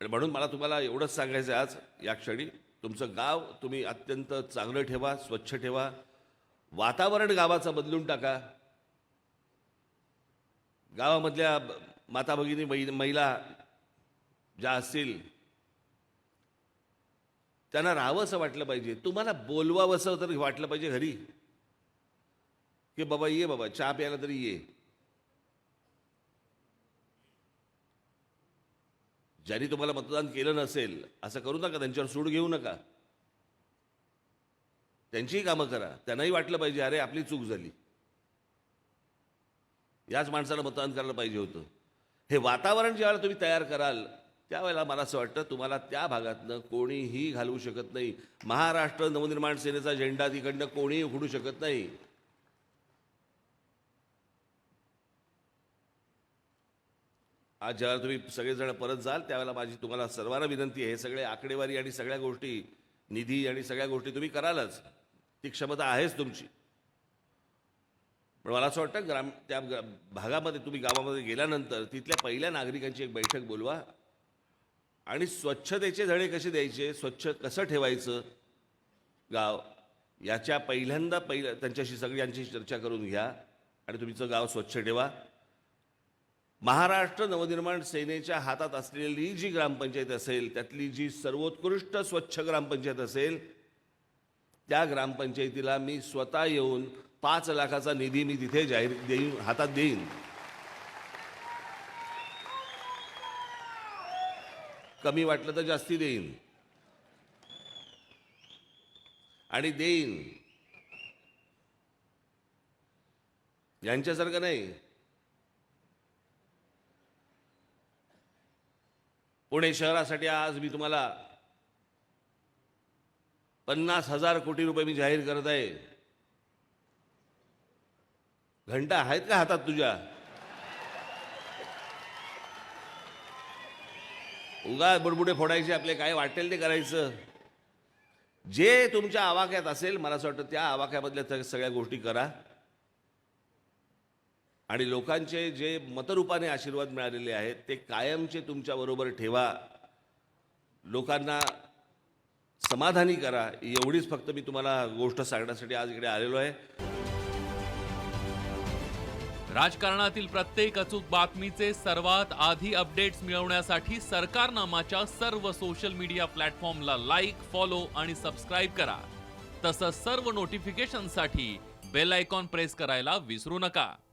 आणि म्हणून मला तुम्हाला एवढंच सांगायचं आज या क्षणी तुमचं गाव तुम्ही अत्यंत चांगलं ठेवा स्वच्छ ठेवा. वातावरण गावाचं बदलून टाका. गावामधल्या माता भगिनी महिला ज्या असतील त्यांना राहावंसं वाटलं पाहिजे. तुम्हाला बोलवावंसं तर वाटलं पाहिजे घरी. की बाबा ये बाबा चहा प्यायला तरी ये. ज्यांनी तुम्हाला मतदान केलं नसेल असं करू नका त्यांच्यावर सूड घेऊ नका. त्यांचीही कामं करा. त्यांनाही वाटलं पाहिजे अरे आपली चूक झाली. याच माणसाला मतदान करायला पाहिजे होतं. हे वातावरण ज्यावेळेला तुम्ही तयार कराल त्यावेळेला मला असं वाटतं तुम्हाला त्या भागातनं कोणीही घालवू शकत नाही. महाराष्ट्र नवनिर्माण सेनेचा झेंडा तिकडनं कोणीही उघडू शकत नाही. आज ज्यावेळेला तुम्ही सगळेजण परत जाल त्यावेळेला माझी तुम्हाला सर्वांना विनंती आहे. हे सगळे आकडेवारी आणि सगळ्या गोष्टी निधी आणि सगळ्या गोष्टी तुम्ही करालच. ती क्षमता आहेच तुमची. पण मला असं वाटतं ग्राम त्या भागामध्ये तुम्ही गावामध्ये गेल्यानंतर तिथल्या पहिल्या नागरिकांची एक बैठक बोलवा. आणि स्वच्छतेचे धडे कसे द्यायचे स्वच्छ कसं ठेवायचं गाव याच्या पहिल्यांदा पहिल्या त्यांच्याशी सगळ्यांची चर्चा करून घ्या. आणि तुमचं गाव स्वच्छ ठेवा. महाराष्ट्र नवनिर्माण सेनेच्या हातात असलेली जी ग्रामपंचायत असेल त्यातली जी सर्वोत्कृष्ट स्वच्छ ग्रामपंचायत असेल त्या ग्रामपंचायतीला मी स्वतः येऊन पाच लाखाचा निधी मी तिथे जाहीर देईन हातात देईन. कमी वाटलं तर जास्ती देईन. आणि देईन. यांच्यासारखं नाही. पुणे शहरासाठी आज मी तुम्हाला पन्नास हजार कोटी रुपये मी जाहीर करत आहे. घंटा आहेत का हातात तुझ्या? उगा बुडबुडे फोडायचे आपले काय वाटेल ते करायचं. जे तुमच्या आवाक्यात असेल मला असं वाटतं त्या आवाक्यामधल्या सगळ्या गोष्टी करा. आणि लोकांचे जे मतरूपाने आशीर्वाद मिळालेले आहेत ते कायमचे तुमच्याबरोबर ठेवा. लोकांना समाधानी करा. एवढीच फक्त मी तुम्हाला गोष्ट सांगण्यासाठी आज इकडे आलेलो आहे. राजकारणातील प्रत्येक अचूक बातमीचे सर्वात आधी अपडेट्स मिळवण्यासाठी सरकारनामाच्या सर्व सोशल मीडिया प्लॅटफॉर्मला लाईक फॉलो आणि सबस्क्राईब करा. तसंच सर्व नोटिफिकेशनसाठी बेल आयकॉन प्रेस करायला विसरू नका.